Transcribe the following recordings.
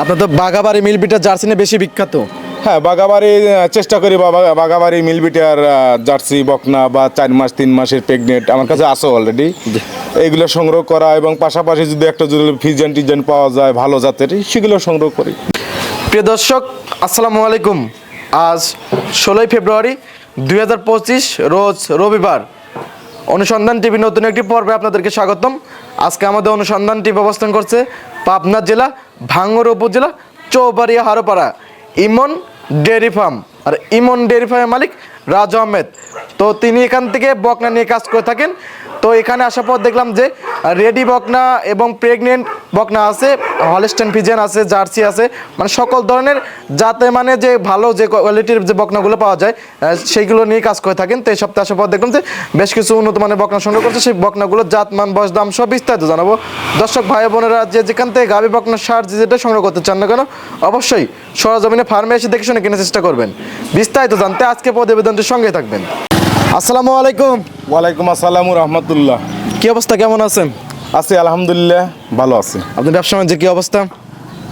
আপনার তো বাঘাবাড়ি মিলবিটা জার্সি নিয়ে বেশি বিখ্যাত। হ্যাঁ বাগাবাড়ি চেষ্টা করি বাগাবাড়ি মিলবিটার জার্সি বকনা বা চার মাস তিন মাসের প্রেগনেন্ট আমার কাছে আছে অলরেডি এইগুলো সংগ্রহ করা এবং পাশাপাশি যদি একটা যদি ফিজেন টিজেন পাওয়া যায় ভালো জাতের সেগুলো সংগ্রহ করি। প্রিয় দর্শক আসসালামু আলাইকুম। আজ ষোলোই ফেব্রুয়ারি দুই হাজার পঁচিশ রোজ রবিবার। অনুসন্ধান টিভি নতুন একটি পর্বে আপনাদেরকে স্বাগতম। আজকে আমাদের অনুসন্ধান টিভি অবস্থান করছে পাবনা জেলা, ভাঙ্গর উপজেলা, Chaubaria, Haropara. Emon dairy farm. আর ইমন ডেয়ারি ফার্মের মালিক রাজু আহমেদ। তো তিনি এখান থেকে বকনা নিয়ে কাজ করে থাকেন। তো এখানে আসার পর দেখলাম যে রেডি বকনা এবং প্রেগনেন্ট বকনা আছে, হলস্টেন ফিজেন আছে, জার্সি আছে মানে সকল ধরনের যাতে মানে যে ভালো যে কোয়ালিটির যে বকনাগুলো পাওয়া যায় সেইগুলো নিয়ে কাজ করে থাকেন। তো এই সপ্তাহে আসার পর দেখলাম যে বেশ কিছু উন্নত মানের বকনা সংগ্রহ করছে। সেই বকনাগুলো জাত মান, বয়স, দাম সব বিস্তারিত জানাব। দর্শক, ভাই বোনেরা যে যেখান থেকে গাভি বকনা সার যেটা সংগ্রহ করতে চান না কেন, অবশ্যই সরজমিনে ফার্মে এসে দেখে শুনে কেনার চেষ্টা করবেন। বিস্তারিত জানতে আজকে প্রতিবেদনটির সঙ্গে থাকবেন। আসসালামু আলাইকুম। ওয়ালাইকুম আসসালাম রহমতুল্লাহ। কি অবস্থা? কেমন আছেন? আছি আলহামদুলিল্লাহ ভালো আছি। আপনার ব্যবসা বাণিজ্যের কি অবস্থা?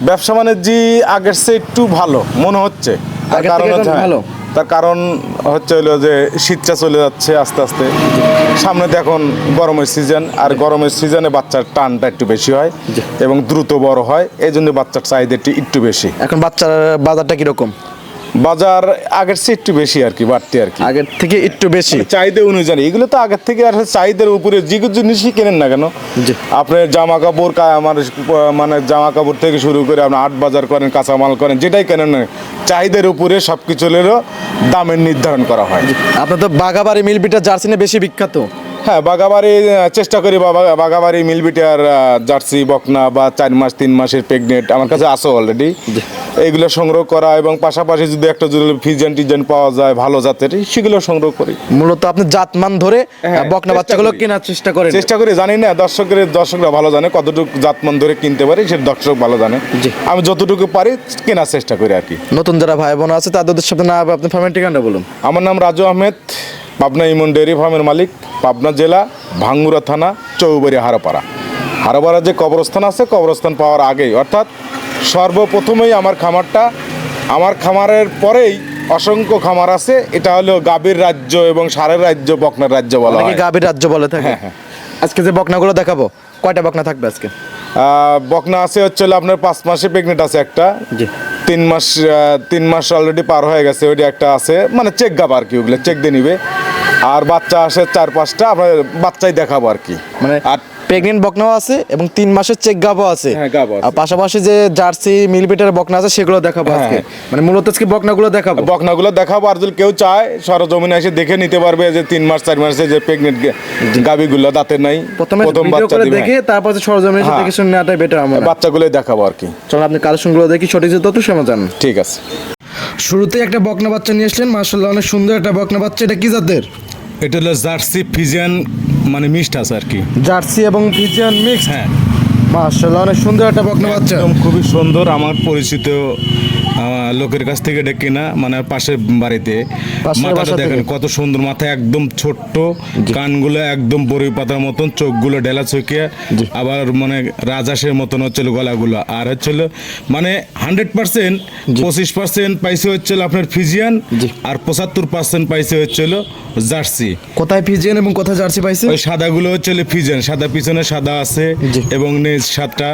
ব্যবসা বাণিজ্যি আগের চেয়ে একটু ভালো মনে হচ্ছে। তার কারণ হচ্ছে ভালো? তার কারণ হচ্ছে হলো যে শীতটা চলে যাচ্ছে আস্তে আস্তে। সামনে তো এখন গরমের সিজন আর গরমের সিজনে বাচ্চার টানটা একটু বেশি হয় এবং দ্রুত বড় হয় এই জন্য বাচ্চার চাহিদাটি একটু বেশি। এখন বাচ্চার বাজারটা কীরকম? বাজার আগের চেয়ে একটু বেশি আর কি বাড়তি আর কি। আগের থেকে একটু বেশি। চাহিদা অনুযায়ী এগুলো তো আগের থেকে আর চাহিদার উপরে যে জিনিসই কেনেন না কেন। আপনার জামা কাপড় আমার মানে জামা কাপড় থেকে শুরু করে আপনি আট বাজার করেন কাঁচামাল করেন যেটাই কেনেন না চাহিদার উপরে সব কিছুলেরও দামের নির্ধারণ করা হয়। আপনার তো বাঘাবাড়ি মিলবিটা জার্সি নিয়ে বেশি বিখ্যাত। হ্যাঁ বাগাবাড়ি চেষ্টা করি বাবা বাগাবাড়ি মিলবিটার জার্সি বকনা বা চার মাস তিন মাসের প্রেগনেন্ট আমার কাছে আছে অলরেডি এইগুলো সংগ্রহ করা এবং পাশাপাশি যদি একটা যদি ফিজেন টিজেন পাওয়া যায় ভালো জাতের সেগুলো সংগ্রহ করি। মূলত আপনি জাতমান ধরে হ্যাঁ, বকনা বাচ্চাগুলো কেনার চেষ্টা করেন। চেষ্টা করি জানি না দর্শকের দর্শকরা ভালো জানে কতটুকু জাতমান ধরে কিনতে পারি সে দর্শক ভালো জানে। আমি যতটুকু পারি কেনার চেষ্টা করি আর কি। নতুন যারা ভাই বোন আছে তাদের সাথে না আপনি ফ্যামিলি ঠিকানা বলুন? আমার নাম রাজু আহমেদ পাবনা ইমন ডেয়ারি ফার্মের মালিক পাবনা জেলা ভাঙ্গুরা থানা চৌবাড়ি হারাপাড়া। হারাপাড়া যে কবরস্থান আছে কবরস্থান পাওয়ার আগেই অর্থাৎ সর্বপ্রথমেই আমার খামারটা আমার খামারের পরেই অসংখ্য খামার আছে এটা হলো গাভীর রাজ্য এবং সারের রাজ্য বকনার রাজ্য বলা হয়। গাভীর রাজ্য বলে থাকে। হ্যাঁ, হ্যাঁ। আজকে যে বকনাগুলো দেখাবো কয়টা বকনা থাকবে আজকে? বকনা আছে হচ্ছে আপনার পাঁচ মাসে প্রেগনেন্ট আছে একটা। জি। তিন মাস তিন মাস অলরেডি পার হয়ে গেছে ওইটা একটা আছে। মানে চেক গাব আর কি ওগুলো চেক দিয়ে নিবে। আর বাচ্চা আসে চার পাঁচটা আপনার বাচ্চাই দেখাবো আর কি। মানে আর প্রেগনেন্ট বকনাও আছে এবং তিন মাসের চেক গাবও আছে। হ্যাঁ, গাবও আর পাশাপাশি যে জার্সি মিলবিটার বকনা আছে সেগুলো দেখাবো হ্যাঁ, আজকে। হ্যাঁ। মানে মূলত আজকে বকনাগুলো দেখাবো। বকনাগুলো দেখাবো আর যদি কেউ চায় সরজমিনে এসে দেখে নিতে পারবে যে তিন মাস চার মাসে যে প্রেগনেন্ট গাবিগুলো দাঁতের নাই প্রথমে প্রথম বাচ্চা দেখে তারপর সরজমিনে এসে। দেখে শুনে নেওয়াটাই বেটার আমার। বাচ্চাগুলোই দেখাবো আর কি। চলো আপনি কালেকশনগুলো দেখি সঠিক যে তত সময় জান ঠিক আছে। শুরুতে একটা বকনা বাচ্চা নিয়ে আসলেন মার্শাল্লাহ অনেক সুন্দর একটা বকনা বাচ্চা। এটা কি জাতের? এটা হলো জার্সি ফিজিয়ান মানে মিক্সড আছে আর কি। জার্সি এবং ফিজিয়ান মিক্স হ্যাঁ। মার্শাল্লাহ অনেক সুন্দর একটা বকনা বাচ্চা। একদম খুবই সুন্দর আমার পরিচিত লোকের কাছ থেকে ডেকে কেনা মানে পাশের বাড়িতে। মাথাটা দেখেন কত সুন্দর মাথা একদম ছোট্ট কানগুলো একদম বড়ই পাতার মতন চোখগুলো ডেলা চোখিয়া আবার মানে রাজাসের মতন হচ্ছিল গলাগুলো। আর হচ্ছিল মানে হান্ড্রেড পার্সেন্ট পঁচিশ পার্সেন্ট পাইছে হচ্ছিল আপনার ফিজিয়ান আর পঁচাত্তর পার্সেন্ট পাইছে হচ্ছিল জার্সি। কোথায় ফিজিয়ান এবং কোথায় জার্সি পাইছে? ওই সাদাগুলো হচ্ছে ফিজিয়ান সাদা পিছনে সাদা আছে এবং নেজ সাতটা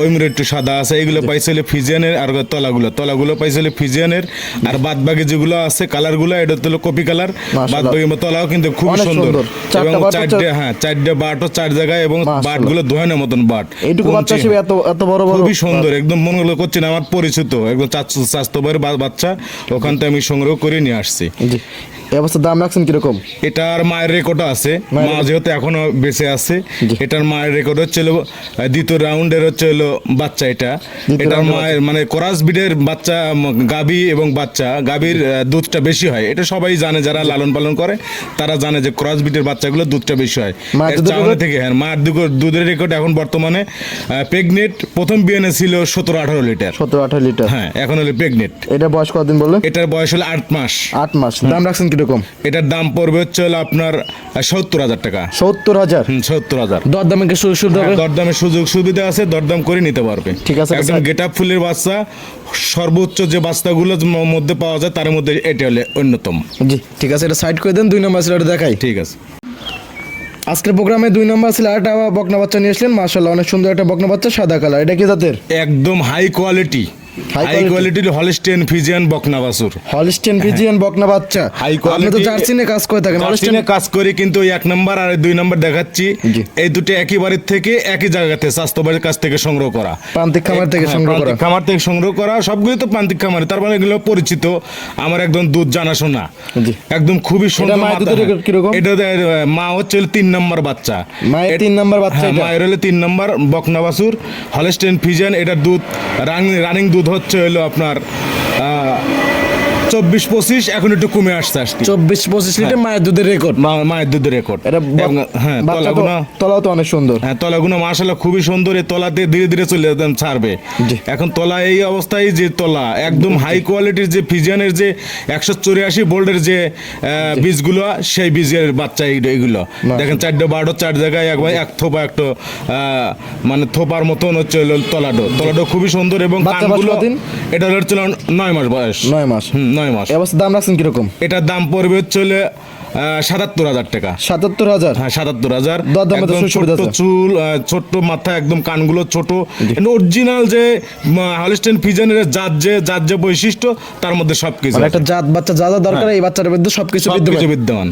ওই একটু সাদা আছে এগুলো পাইছিল ফিজিয়ানের আর তলাগুলো। তলাগুলো পাইছিল ফিজিয়ানের আর বাদ বাকি যেগুলো আছে কালারগুলো এটা হলো কপি কালার। বাদ বাকি তলাও কিন্তু খুব সুন্দর। এবং চারটে হ্যাঁ চারটে বাটও চার জায়গায় এবং বাটগুলো ধোয়ানোর মতন বাট। এইটুকু বাচ্চা হিসেবে এত এত বড় বড় খুবই সুন্দর। একদম মনে হলো করছেন না আমার পরিচিত। একদম চাচ- স্বাস্থ্য বাচ্চা ওখান থেকে আমি সংগ্রহ করে নিয়ে আসছি। জি। এই অবস্থার দাম রাখছেন কীরকম? এটার মায়ের রেকর্ডও আছে। মা যেহেতু এখনও বেঁচে আছে এটার মায়ের রেকর্ড হচ্ছে হলো আহ, দ্বিতীয় রাউন্ডের হচ্ছে হলো বাচ্চা এটা। এটার মায়ের মানে কোরাস বিডের বাচ্চা গাবি এবং বাচ্চা গাবির দুধটা বেশি হয়। এটা সবাই জানে যারা লালন পালন করে তারা জানে যে ক্রস বিটের বাচ্চাগুলো দুধটা বেশি হয়। দুধের থেকে হ্যাঁ মায়ের দুধের রেকর্ড এখন বর্তমানে প্রেগনেট প্রথম বিয়ানে ছিল সতেরো আঠারো লিটার। সতেরো আঠারো লিটার। হ্যাঁ এখন হলো প্রেগনেট এটা বয়স কতদিন বললেন? এটার বয়স হলো আট মাস। আট মাস। দাম রাখছেন কীরকম? কীরকম এটার দাম পড়বে হচ্ছে হলো আপনার সত্তর হাজার টাকা। সত্তর হাজার? সত্তর হাজার। দরদামে কি সুযোগ সুবিধা হবে? দরদামের সুযোগ সুবিধা আছে দরদাম করে নিতে পারবে। ঠিক আছে, একদম গেট আপ ফুলের বাচ্চা সর্বোচ্চ যে বাচ্চাগুলো মধ্যে পাওয়া যায় তার মধ্যে এটা হলে অন্যতম। জি ঠিক আছে এটা সাইড করে দেন দুই নম্বর সিলারটা দেখাই। ঠিক আছে। আজকের প্রোগ্রামে দুই নম্বর সিলার একটা বকনা বাচ্চা নিয়ে আসলেন। মার্শাল্লাহ অনেক সুন্দর একটা বকনা বাচ্চা সাদা কালার। এটা কি জাতের? একদম হাই কোয়ালিটি হাই কোয়ালিটির হলস্টেন ফিজিয়ান বকনা হলস্টেন ফিজিয়ান বকনা বাচ্চা হাই আপনি তো জার্সি নিয়ে কাজ করে থাকেন হলস্টেন জার্সিনে কাজ করি কিন্তু এক নম্বর আর দুই নম্বর দেখাচ্ছি। এই দুটো একই বাড়ির থেকে একই জায়গাতে স্বাস্থ্যবাড়ির কাছ থেকে সংগ্রহ করা। প্রান্তিক খামার থেকে হ্যাঁ, সংগ্রহ করা। খামার থেকে সংগ্রহ করা সবগুলো তো প্রান্তিক খামারে তার মানে এগুলো পরিচিত। আমার একদম দুধ জানাশোনা। একদম খুবই সুন্দর? এটা মা হচ্ছে তিন নম্বর বাচ্চা। মায়ের তিন নম্বর বাচ্চা হ্যাঁ? মায়ের হলো তিন নম্বর বকনা বাছুর হলস্টেন ফিজিয়ান এটা দুধ রানিং দুধ হচ্ছে হইল আপনার চব্বিশ পঁচিশ এখন একটু কমে আসছে আসছে চব্বিশ পঁচিশ লিটার মায়ের দুধের রেকর্ড। মায়ের দুধের রেকর্ড। এটা হ্যাঁ তলাগুনা তলাও তো অনেক সুন্দর। হ্যাঁ তলাগুলো মাশাল্লাহ খুবই সুন্দর। এই তলাতে ধীরে ধীরে চলে একদম ছাড়বে। এখন তলা এই অবস্থায় যে তলা একদম হাই কোয়ালিটির যে ফিজিয়ানের যে একশো চুরাশি বোল্ডের যে বীজগুলো সেই বীজের বাচ্চা এইগুলো দেখেন চারটে বারো চার জায়গায় একবার এক থোপা একটা মানে থোপার মতন হচ্ছে তলাডো। তলাডো খুবই সুন্দর এবং কানগুলো এটা হচ্ছে নয় মাস বয়স। নয় মাস। হুম, নয় মাস। অবস্থা দাম রাখছেন কীরকম? এটার দাম পড়বে হলে সাতাত্তর হাজার টাকা। সাতাত্তর হাজার? হ্যাঁ সাতাত্তর হাজার। ছোট্ট চুল ছোট্ট মাথা একদম কানগুলো ছোট। অরিজিনাল যে হলিস্টেন ফিজানের জাত যে জাত যে বৈশিষ্ট্য তার মধ্যে সবকিছু মানে একটা জাত বাচ্চা যা যা দরকার এই বাচ্চার মধ্যে সবকিছু হ্যাঁ। বিদ্যমান।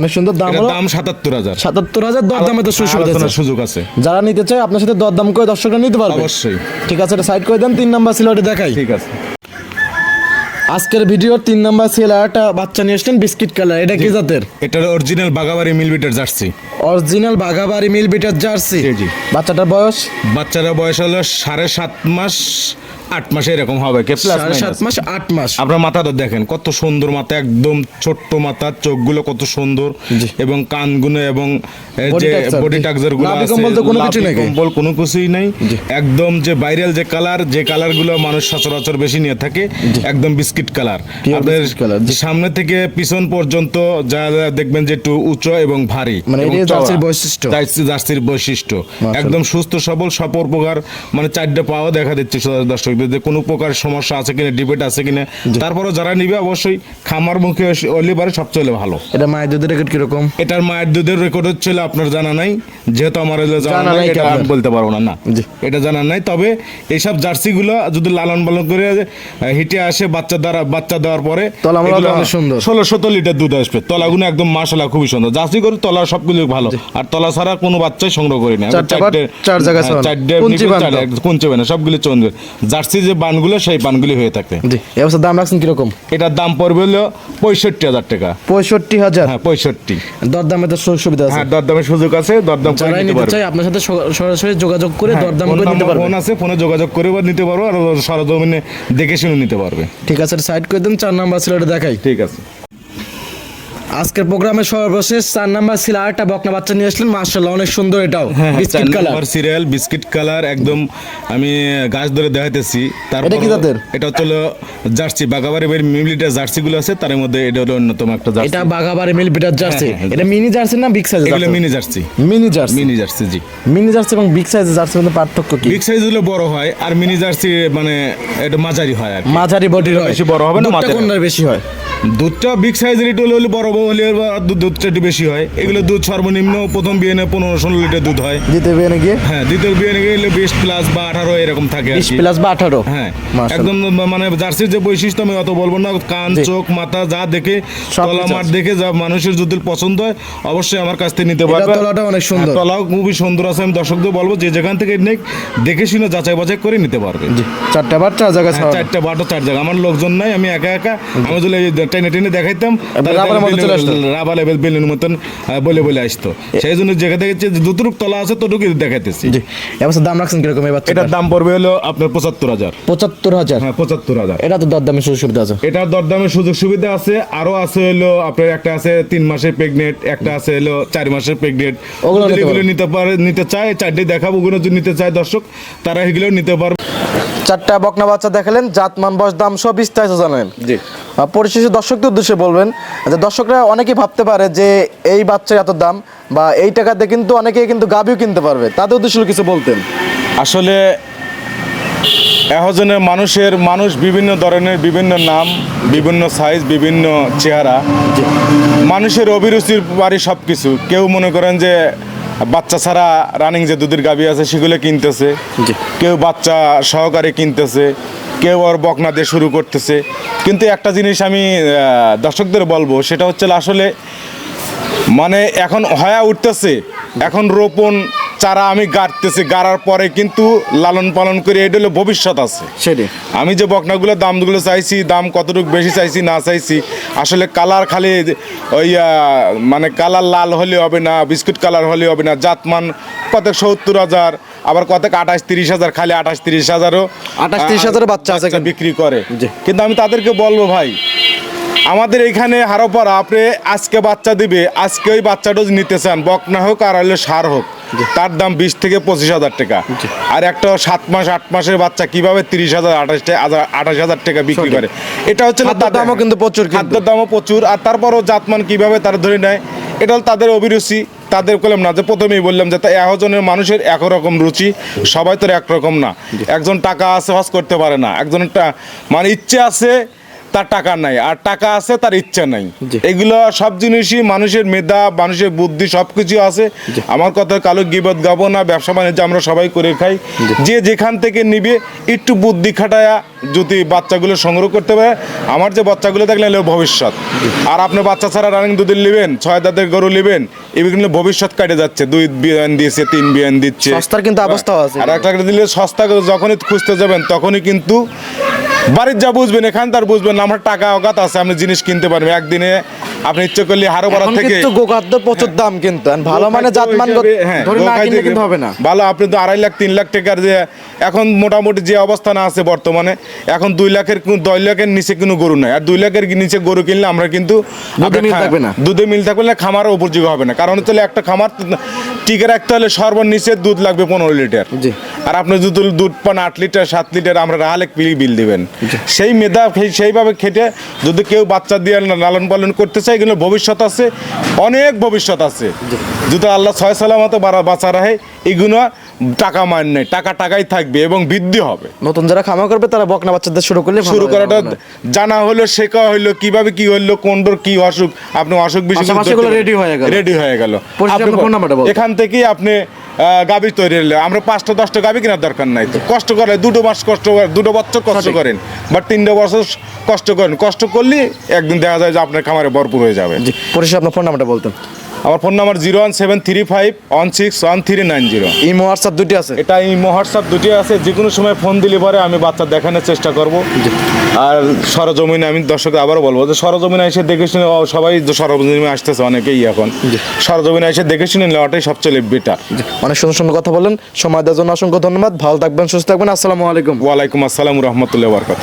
অনেক সুন্দর দাম দাম সাতাত্তর হাজার। সাতাত্তর হাজার দরদামে তো সুযোগ আছে। সুযোগ আছে। যারা নিতে চায় আপনার সাথে দরদাম করে দর্শকরা নিতে পারবে। অবশ্যই। ঠিক আছে এটা সাইড করে দেন তিন নাম্বার সিলারটি দেখাই। ঠিক আছে। আজকের ভিডিওর তিন নাম্বার সিলারটা বাচ্চা নিয়ে আসলেন বিস্কিট কালার। এটা কি জাতের? এটা original Bagabari Milk Vita Jersey. Original Bagabari Milk bitter Jersey. বাচ্চাটার বয়স? বাচ্চার বয়স হলো সাড়ে সাত মাস আট মাস এরকম হবে কে? প্লাস সাত মাস আট মাস। আপনার মাথাটা দেখেন কত সুন্দর মাথা একদম ছোট্ট মাথা চোখগুলো কত সুন্দর এবং কানগুলো এবং যে বডি জি। টাকজারগুলো আছে কম্বল কোনো কিছুই নাই একদম যে ভাইরাল যে কালার যে কালারগুলো মানুষ সচরাচর বেশি নিয়ে থাকে একদম বিস্কিট কালার জি। সামনে থেকে পিছন পর্যন্ত যা দেখবেন যে একটু উঁচু এবং ভারী মানে বৈশিষ্ট্য। জার্সির বৈশিষ্ট্য। একদম সুস্থ সবল সপর প্রকার মানে চারটা পাও দেখা দিচ্ছে দর্শকদের যে কোনো প্রকার সমস্যা আছে কিনা ডিবেট আছে কিনা। তারপরে যারা নিবে অবশ্যই খামার মুখে অলি পারে সবচেয়ে ভালো। এটা মায়ের দুধের রেকর্ড কীরকম? এটার মায়ের দুধের রেকর্ড হচ্ছিল আপনার জানা নাই যেহেতু আমার জানা নাই এটা আমি বলতে পারব না না। এটা জানা নাই তবে এইসব জার্সিগুলো যদি লালন পালন করে হিটে আসে বাচ্চা দ্বারা বাচ্চা দেওয়ার পরে। ষোলো সতেরো লিটার দুধ আসবে। তলাগুলো একদম মাসালা খুবই সুন্দর। জার্সি করে তলা সবগুলো ভালো। আর তলা ছাড়া কোনো বাচ্চাই সংগ্রহ করি না। চারটে চার জায়গায় হ্যাঁ, চারটে নিবে, তো? কুঞ্চি না, সবগুলো চন্দ্র জার্সি যে বানগুলো সেই বানগুলি হয়ে থাকে। জি এই অবস্থা দাম রাখছেন কীরকম? এটার দাম পড়বে হলো পঁয়ষট্টি হাজার টাকা। পঁয়ষট্টি হাজার? হ্যাঁ পঁয়ষট্টি। দরদামে তো সুযোগ সুবিধা আছে। হ্যাঁ দরদামের সুযোগ আছে দরদাম করে নিতে পারব। চাই আপনার সাথে সরাসরি যোগাযোগ করে হ্যাঁ, দরদাম করে নিতে পারব। ফোন আছে ফোনে যোগাযোগ করে বা নিতে পারব আর সরজমিনে দেখে শুনে নিতে পারবে। ঠিক আছে সাইড করে দেন চার নাম্বার ছেলেটা দেখাই। ঠিক আছে। আজকের প্রোগ্রামে সর্বশেষ চার নাম্বার সিলারটা বকনা বাচ্চা নিয়ে আসলেন। মার্শাল্লাহ অনেক সুন্দর এটাও। হ্যাঁ, biscuit colour. Serial biscuit colour একদম আমি গাছ ধরে দেখাইতেছি। তারপর এটা কি জাতের? এটা হচ্ছে হলো জার্সি বাগাবাড়ি বের মিলিটা জার্সি গুলো আছে তার মধ্যে এটা হলো অন্যতম একটা জার্সি। এটা বাঘাবাড়ি মিল বিটার জার্সি। হ্যাঁ, হ্যাঁ, এটা মিনি জার্সি না বিগ সাইজ এগুলো mini Jersey. Mini Jersey. Mini Jersey জি। মিনি জার্সি এবং বিগ সাইজের জার্সির মধ্যে পার্থক্য কি? বিগ সাইজগুলো বড় হয় আর মিনি জার্সি মানে এটা মাঝারি হয় আর মাঝারি বডি হয়। বেশি বড় হবে না, মাঝারি বেশি হয়? দুধটা বিগ সাইজের একটু হলে বড় বড় হলে দুধটা একটু বেশি হয়। এগুলো দুধ সর্বনিম্ন প্রথম বিয়ে পনেরো ষোলো লিটার দুধ হয়। দ্বিতীয় পেয়ে গিয়ে হ্যাঁ দ্বিতীয় বিয়ে গেলে বিশ প্লাস বা আঠারো এরকম থাকে বিশ প্লাস বা আঠারো? হ্যাঁ একদম মানে জার্সির যে বৈশিষ্ট্য আমি অত বলব না। কান চোখ মাথা যা দেখে তলা মাঠ দেখে যা মানুষের যদি পছন্দ হয় অবশ্যই আমার কাছ থেকে নিতে পারবে। তলাটা অনেক সুন্দর। হ্যাঁ, তলাও খুবই সুন্দর আছে আমি দর্শকদের বলব যে যেখান থেকে নেক দেখে শুনে যাচাই বাছাই করে নিতে পারবে। চারটা বার চার জায়গা হ্যাঁ। চারটা বাটো চার জায়গা আমার লোকজন নাই আমি একা একা। আমি যদি টেনে টেনে দেখাইতাম। রাবা লেভেল বেলুন মতন বলে বলে আসতো। সেই জন্য যেখানে দেখেছি যতটুক তলা আছে ততটুকু দেখাইতেছি। দাম রাখছেন কীরকম বাচ্চা এটার দাম পড়বে হলো আপনার পঁচাত্তর হাজার। পঁচাত্তর হাজার? হ্যাঁ পঁচাত্তর হাজার। এটা তো দরদামে সুযোগ সুবিধা আছে। এটার দরদামের সুযোগ সুবিধা আছে আরও আছে হলো আপনার একটা আছে তিন মাসের প্রেগনেন্ট একটা আছে হলো চার মাসের প্রেগনেন্ট ওগুলো নিতে পারে নিতে চায় চারটে দেখাবো ওগুলো যদি নিতে চায় দর্শক তারা এগুলো নিতে পারবে। চারটা বকনা বাচ্চা দেখালেন জাতমান বয়স দাম সব বিস্তারিত জানালেন। জি। পরিশেষে দর্শকদের উদ্দেশ্যে বলবেন যে দর্শকরা অনেকেই ভাবতে পারে যে এই বাচ্চার এত দাম বা এই টাকাতে কিন্তু অনেকেই কিন্তু গাভিও কিনতে পারবে। তাদের উদ্দেশ্যে কিছু বলতেন। আসলে এহজনের মানুষের মানুষ বিভিন্ন ধরনের বিভিন্ন নাম বিভিন্ন সাইজ বিভিন্ন চেহারা মানুষের অভিরুচির বাড়ি সব কিছু কেউ মনে করেন যে বাচ্চা ছাড়া রানিং যে দুধের গাবি আছে সেগুলো কিনতেছে। কেউ বাচ্চা সহকারে কিনতেছে। কেউ ওর বকনা দিয়ে শুরু করতেছে। কিন্তু একটা জিনিস আমি দর্শকদের বলব সেটা হচ্ছে আসলে মানে এখন হয়া উঠতেছে এখন রোপণ চারা আমি গাড়তেছি গাড়ার পরে কিন্তু লালন পালন করে এটা হলো ভবিষ্যৎ আছে। সেটাই। আমি যে বকনাগুলো দামগুলো চাইছি দাম কতটুকু বেশি চাইছি না চাইছি আসলে কালার খালি ওই মানে কালার লাল হলে হবে না বিস্কুট কালার হলে হবে না জাতমান কত সত্তর হাজার আবার কত আঠাশ তিরিশ হাজার খালি আঠাশ তিরিশ হাজারও 28 30 হাজারের বাচ্চা আছে। বিক্রি করে। কিন্তু আমি তাদেরকে বলব ভাই আমাদের এখানে হারোপাড়া আপনি আজকে বাচ্চা দিবে আজকে ওই বাচ্চাটা নিতে চান বকনা হোক আর হলে সার হোক তার দাম বিশ থেকে পঁচিশ হাজার টাকা। আর একটা সাত মাস আট মাসের বাচ্চা কীভাবে তিরিশ হাজার আঠাশ আঠাশ হাজার টাকা বিক্রি করে। এটা হচ্ছে না তাদের- দামও কিন্তু প্রচুর খাদ্যের দামও প্রচুর আর তারপরও জাতমান কীভাবে তারা ধরে নেয় এটা হল তাদের অভিরুচি। তাদের করলাম না যে প্রথমেই বললাম যে তা মানুষের একরকম রুচি সবাই তো একরকম না। একজন টাকা আছে হজ করতে পারে না। একজন একটা মানে ইচ্ছে আছে তার টাকা নাই আর টাকা আছে তার ইচ্ছা নাই। এগুলো সব জিনিসই মানুষের মেধা মানুষের বুদ্ধি সব কিছু আছে আমার কথা কালো গিবত গাবো না ব্যবসা বাণিজ্য আমরা সবাই করে খাই। যে যেখান থেকে নিবে একটু বুদ্ধি খাটায়া যদি বাচ্চাগুলো সংগ্রহ করতে পারে আমার যে বাচ্চাগুলো থাকলে ভবিষ্যৎ। আর আপনি বাচ্চা ছাড়া রানিং দুধের নেবেন ছয় দাঁতের গরু নেবেন এগুলো ভবিষ্যৎ কাটে যাচ্ছে। দুই বিয়ান দিয়েছে তিন বিয়ান দিচ্ছে। সস্তার কিন্তু অবস্থাও আছে আর একটা দিলে সস্তা যখনই খুঁজতে যাবেন তখনই কিন্তু বাড়ির যা বুঝবেন এখান তার বুঝবেন না আমার টাকা অগাত আছে আপনি জিনিস কিনতে পারবেন। একদিনে আপনি ইচ্ছে করলে হারো এখন থেকে কিন্তু গোখাদ্য প্রচুর দাম কিন্তু ভালো মানে জাতমান ধরে না কিনলে কিন্তু হবে না। ভালো আপনি তো আড়াই লাখ তিন লাখ টাকার যে এখন মোটামুটি যে অবস্থানে আছে বর্তমানে এখন দুই লাখের দুই লাখের নিচে কোনো গরু নাই। আর দুই লাখের নিচে গরু কিনলে আমরা কিন্তু দুধে মিল থাকবে না। খামারও উপযোগী হবে না। কারণ হচ্ছে একটা খামার টিকে রাখতে হলে সর্বনিচে দুধ লাগবে পনেরো লিটার। জি। আর আপনি যদি দুধ পান আট লিটার সাত লিটার আমরা রাহালে বিল বিল দিবেন। সেই মেধা সেইভাবে খেটে যদি কেউ বাচ্চা দিয়ে লালন পালন করতে চায় এগুলো ভবিষ্যৎ আছে অনেক ভবিষ্যৎ আছে। যদি আল্লাহ ছয় সালামতো বাড়া বাঁচা রাখে এগুলো টাকা মান নেই টাকা টাকাই থাকবে এবং বৃদ্ধি হবে। নতুন যারা খামা করবে তারা বকনা বাচ্চাদের শুরু করলে শুরু করাটা। জানা হলো শেখা হইল কীভাবে কি হইল কোনটোর কি অসুখ আপনি অসুখ বিসুখ রেডি হয়ে গেল। রেডি হয়ে গেল। এখান থেকেই আপনি গাবি তৈরি হলে। আমরা পাঁচটা দশটা গাবি কেনার দরকার নাই তো। কষ্ট করে দুটো মাস কষ্ট করে দুটো বছর কষ্ট করেন। বা তিনটা বছর কষ্ট করেন। কষ্ট করলে একদিন দেখা যায় যে আপনার খামারে ভরপুর হয়ে যাবে। জি আপনার ফোন নাম্বারটা বলতেন। আমার phone number zero one seven three five one six one three nine zero. Imo WhatsApp দুটি আছে? এটা এই হোয়াটসঅ্যাপ দুটি আছে যে কোনো সময় ফোন দিলে পরে আমি বাচ্চা দেখানোর চেষ্টা করব। আর সরজমিনে আমি দর্শক আবারও বলব যে সরজমিনে এসে দেখে শুনে সবাই সরজমিনে আসতেছে অনেকেই এখন। সরজমিনে এসে দেখে শুনে নেওয়াটাই সবচেয়ে বেটার। অনেক সুন্দর সুন্দর কথা বলেন সময় দেওয়ার জন্য অসংখ্য ধন্যবাদ। ভালো থাকবেন সুস্থ থাকবেন। আসসালামু আলাইকুম। ওয়ালাইকুম আসসালাম রহমতুল্লাহ বরকাত